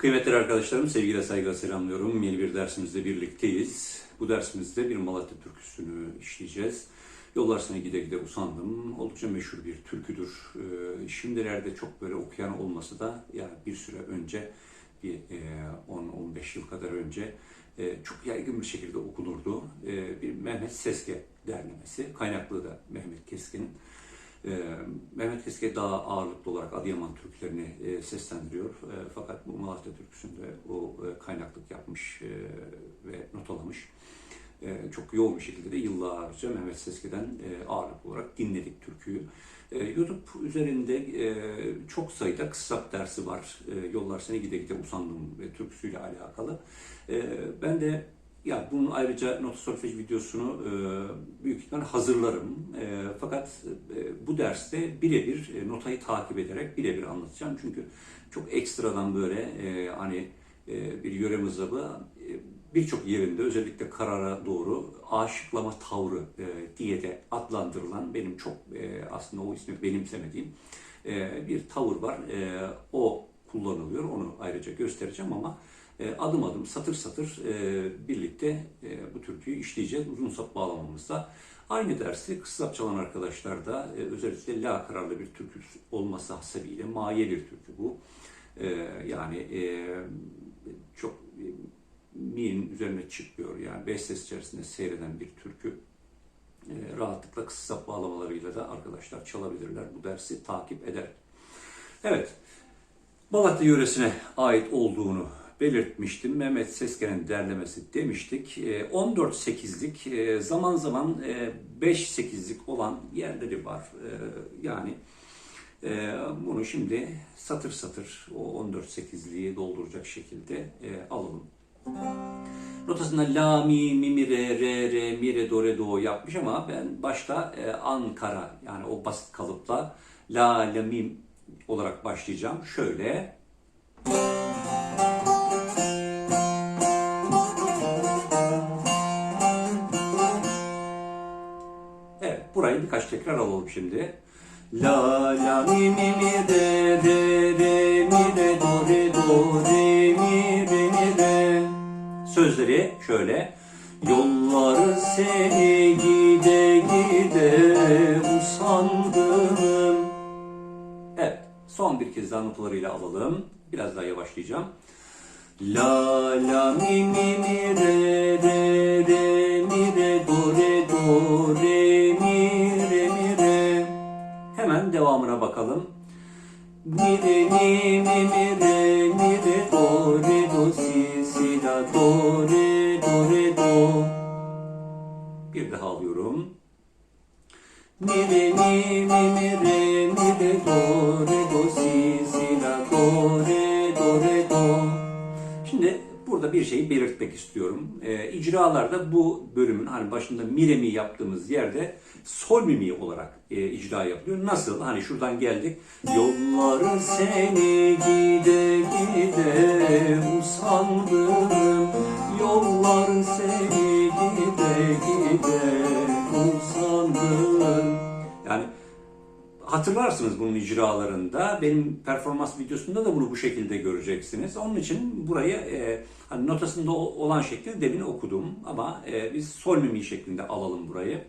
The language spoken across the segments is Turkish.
Kıymetli arkadaşlarım, sevgiyle saygıyla selamlıyorum. Yeni bir dersimizde birlikteyiz. Bu dersimizde bir Malatya türküsünü işleyeceğiz. Yollar sana gide gide usandım. Oldukça meşhur bir türküdür. Ee, Şimdilerde çok böyle okuyan olması da yani bir süre önce, bir e, 10-15 yıl kadar önce e, çok yaygın bir şekilde okunurdu. E, Bir Mehmet Seske derlemesi. Kaynaklı da Mehmet Keskin'in. Ee, Mehmet Keske daha ağırlıklı olarak Adıyaman türkülerini e, seslendiriyor. E, fakat bu Malatya türküsünde o e, kaynaklık yapmış e, ve notalamış. E, çok yoğun bir şekilde de yıllarca Mehmet Seske'den e, ağırlıklı olarak dinledik türküyü. E, YouTube üzerinde e, çok sayıda kısa dersi var. E, Yollar Seni Gide Gide Usandım ve türküsüyle alakalı. E, ben de ya bunun ayrıca nota solfej videosunu e, büyük ihtimal hazırlarım. E, fakat e, bu derste birebir e, notayı takip ederek birebir anlatacağım. Çünkü çok ekstradan böyle e, hani e, bir yöre mızrabı e, birçok yerinde özellikle karara doğru aşıklama tavrı e, diye de adlandırılan benim çok e, aslında o ismi benimsemediğim e, bir tavır var. E, o kullanılıyor. Onu ayrıca göstereceğim ama adım adım satır satır e, birlikte e, bu türküyü işleyeceğiz. Uzun sap bağlamamızda. Aynı dersi kısa sap çalan arkadaşlar da e, özellikle la kararlı bir türkü olması hasebiyle maye bir türkü bu. E, yani e, çok e, mi'nin üzerine çıkmıyor. Yani beş ses içerisinde seyreden bir türkü. E, rahatlıkla kısa sap bağlamalarıyla da arkadaşlar çalabilirler. Bu dersi takip eder. Evet. Malatya yöresine ait olduğunu belirtmiştim. Mehmet Sesken'in derlemesi demiştik. E, 14-8'lik e, zaman zaman e, 5-8'lik olan yerleri var. E, Yani e, bunu şimdi satır satır o 14-8'liği dolduracak şekilde e, alalım. Notasında la, mi, mi, mi, re, re, re, mi, re, do, re, do yapmış ama ben başta e, Ankara yani o basit kalıpla la, la, mi olarak başlayacağım. Şöyle. Tekrar alalım şimdi. La la mi mi mi re re re mi re do re do re mi re mi re. Sözleri şöyle. Yolları seni gide gide usandım. Evet, son bir kez daha notalarıyla alalım. Biraz daha yavaşlayacağım. La la mi mi mi re re re mi re do re do re devamına bakalım. Mi re mi mi mi re mi re do re do si si la do re do re do. Bir daha alıyorum. Mi re mi mi mi re mi re do re do si si la do re do re do. Şimdi burada bir şeyi belirtmek istiyorum. Ee, icralarda bu bölümün hani başında mi re mi yaptığımız yerde sol mi mi olarak e, icra yapılıyor. Nasıl? Hani şuradan geldik. Yolları seni gide gide usandım. Yollar seni gide gide hatırlarsınız bunun icralarında. Benim performans videosunda da bunu bu şekilde göreceksiniz. Onun için burayı e, hani notasında olan şekilde demin okudum ama e, biz sol mi mi şeklinde alalım burayı.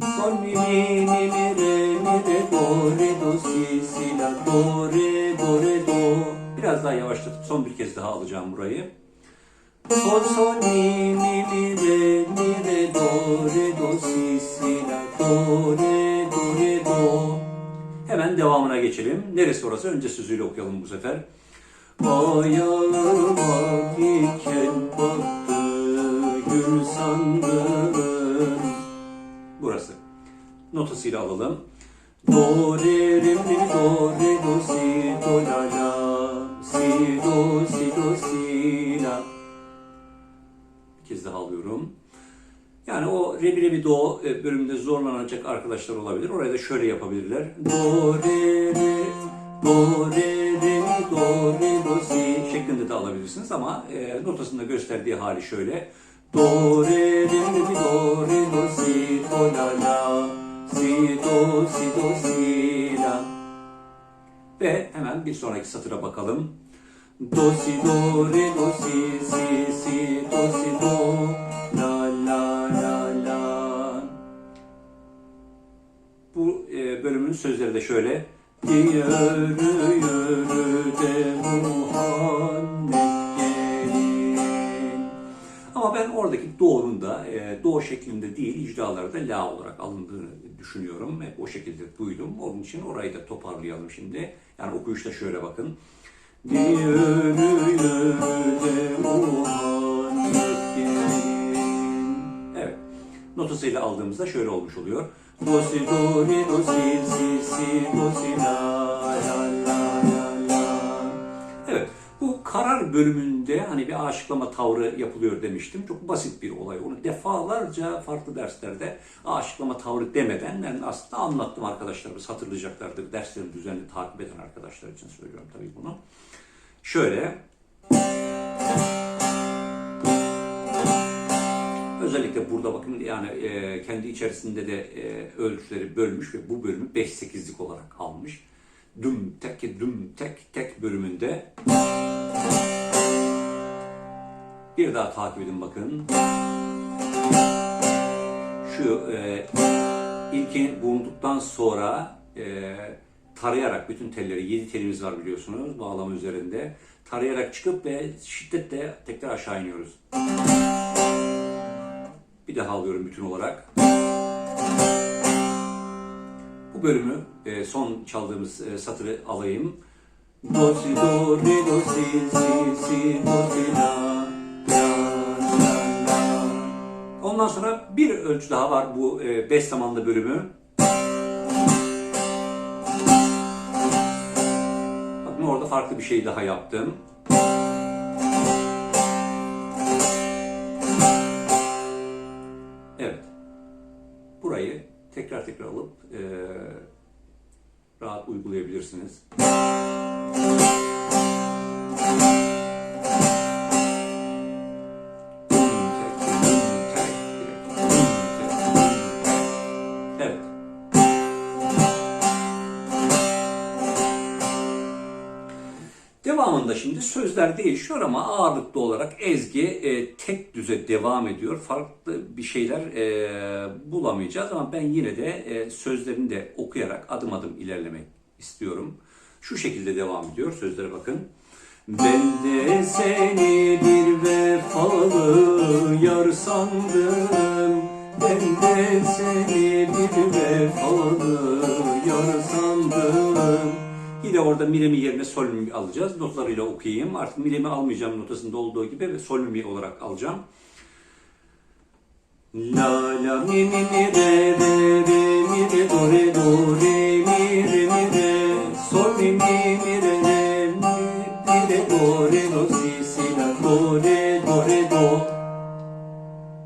Sol mi mi mi mi re mi re do re do si si la do re do re do. Biraz daha yavaşlatıp son bir kez daha alacağım burayı. Sol sol mi mi mi re mi re do re do si Devamına geçelim. Neresi orası? Önce sözüyle okuyalım bu sefer. Ayağıma diken battı gül sandım. Burası. Notasıyla alalım. Do re re mi do re do si do la la si do si do si la. Bir kez daha alıyorum. Yani o re re mi do e, bölümünde zorlanacak arkadaşlar olabilir. Oraya da şöyle yapabilirler. Do re re do re re mi do re do si şeklinde de alabilirsiniz ama e, notasında gösterdiği hali şöyle. Do re re mi do re do si do la la si do si do si la. Ve hemen bir sonraki satıra bakalım. Do si do re do si si si do si do sözleri de şöyle. Yürü yürü de gelin. Ama ben oradaki doğunun da e, doğu şeklinde değil icralarda la olarak alındığını düşünüyorum. Hep o şekilde duydum. Onun için orayı da toparlayalım şimdi. Yani okuyuşta şöyle bakın. Yürü yürü de gelin. Evet. Notasıyla aldığımızda şöyle olmuş oluyor. Do si si si si la la la la la. Evet. Bu karar bölümünde hani bir aşıklama tavrı yapılıyor demiştim. Çok basit bir olay. Onu defalarca farklı derslerde aşıklama tavrı demeden ben aslında anlattım arkadaşlarımız hatırlayacaklardır. Derslerini düzenli takip eden arkadaşlar için söylüyorum tabii bunu. Şöyle. Özellikle burada bakın yani e, kendi içerisinde de e, ölçüleri bölmüş ve bu bölümü 5-8'lik olarak almış. Düm tek düm tek tek bölümünde bir daha takip edin bakın. Şu e, ilkini bulunduktan sonra e, tarayarak bütün telleri, 7 telimiz var biliyorsunuz bağlama üzerinde. Tarayarak çıkıp ve şiddetle tekrar aşağı iniyoruz. Bir daha alıyorum bütün olarak. Bu bölümü e, son çaldığımız e, satırı alayım. Do si do re do si si si do si la la la. Ondan sonra bir ölçü daha var bu e, beş zamanlı bölümü. Bakın orada farklı bir şey daha yaptım. Tekrar alıp e, rahat uygulayabilirsiniz. Devamında şimdi sözler değişiyor ama ağırlıklı olarak ezgi e, tek düze devam ediyor. Farklı bir şeyler e, bulamayacağız ama ben yine de e, sözlerini de okuyarak adım adım ilerlemek istiyorum. Şu şekilde devam ediyor. Sözlere bakın. Ben de seni bir vefalı yar sandım. Ben de seni bir vefalı. Yine orada miremi yerine sol mi alacağız. Notlarıyla okuyayım. Artık miremi almayacağım notasında olduğu gibi ve sol mi olarak alacağım. La la mi mi mi re re re mi re do re do re mi re mi re sol mi mi mi re re mi re do re do si si la do re do re do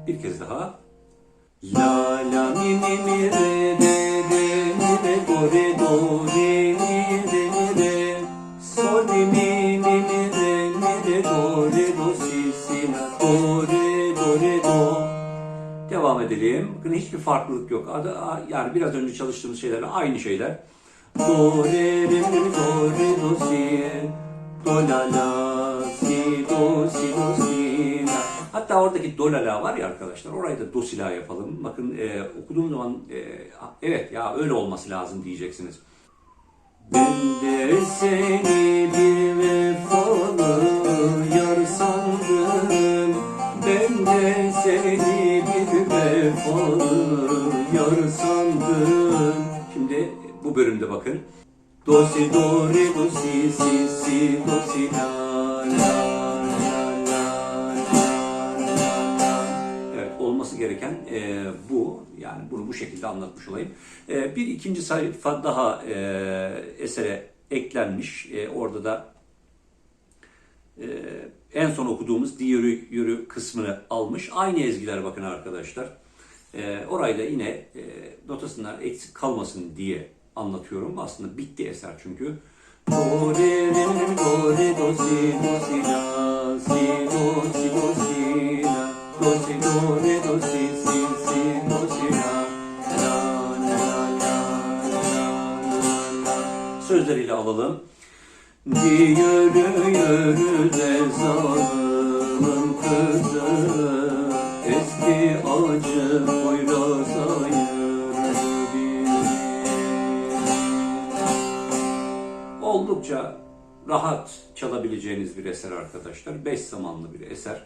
bir kez daha La la mi mi mi re re re mi re do re do re mi re Devam edelim. Bakın hiçbir farklılık yok. Yani biraz önce çalıştığımız şeylerle aynı şeyler. Do re re do re do si do la la si do si do si la. Hatta oradaki do la la var ya arkadaşlar. Orayı da do si la yapalım. Bakın e, okuduğum zaman e, evet ya öyle olması lazım diyeceksiniz. Ben de seni bir vefalı bölümde bakın Do si do re do si si si do si la la olması gereken e, bu. Yani bunu bu şekilde anlatmış olayım. E, bir ikinci sayfa daha e, esere eklenmiş. E, orada da e, en son okuduğumuz di yürü yürü kısmını almış. Aynı ezgiler bakın arkadaşlar. E, orayı da yine e, notasından eksik kalmasın diye anlatıyorum. Aslında bitti eser çünkü. Do re Sözleriyle alalım. çalalım. Yürü yürü de zalim kızı Eski acı poyraza Oldukça rahat çalabileceğiniz bir eser arkadaşlar. Beş zamanlı bir eser.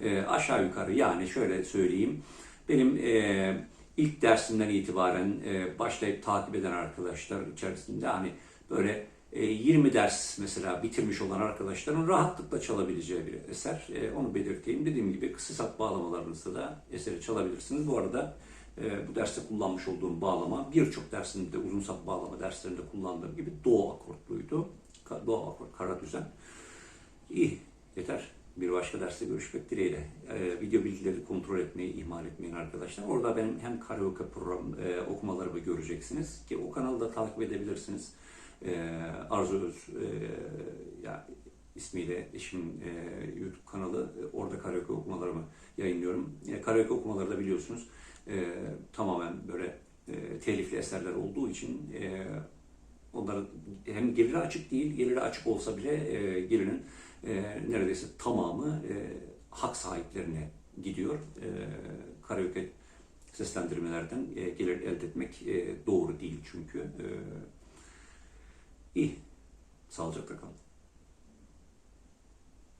Ee, aşağı yukarı yani şöyle söyleyeyim. Benim e, ilk dersimden itibaren e, başlayıp takip eden arkadaşlar içerisinde hani böyle e, 20 ders mesela bitirmiş olan arkadaşların rahatlıkla çalabileceği bir eser. E, onu belirteyim. Dediğim gibi kısa sap bağlamalarınızda da eseri çalabilirsiniz. Bu arada e, bu derste kullanmış olduğum bağlama birçok dersinde uzun sap bağlama derslerinde kullandığım gibi do akortluydu. Ka- Do akort, kara düzen. İyi, yeter. Bir başka derste görüşmek dileğiyle. Ee, video bilgileri kontrol etmeyi ihmal etmeyin arkadaşlar. Orada benim hem karaoke program e, okumalarımı göreceksiniz ki o kanalı da takip edebilirsiniz. Ee, Arzu Öz e, ya ismiyle eşimin e, YouTube kanalı. E, Orada karaoke okumalarımı yayınlıyorum. E, karaoke okumaları da biliyorsunuz e, tamamen böyle e, telifli eserler olduğu için e, onların hem geliri açık değil, geliri açık olsa bile e, gelirinin e, neredeyse tamamı e, hak sahiplerine gidiyor. E, karaoke seslendirmelerden e, gelir elde etmek e, doğru değil çünkü. E, iyi. Sağlıcakla kalın.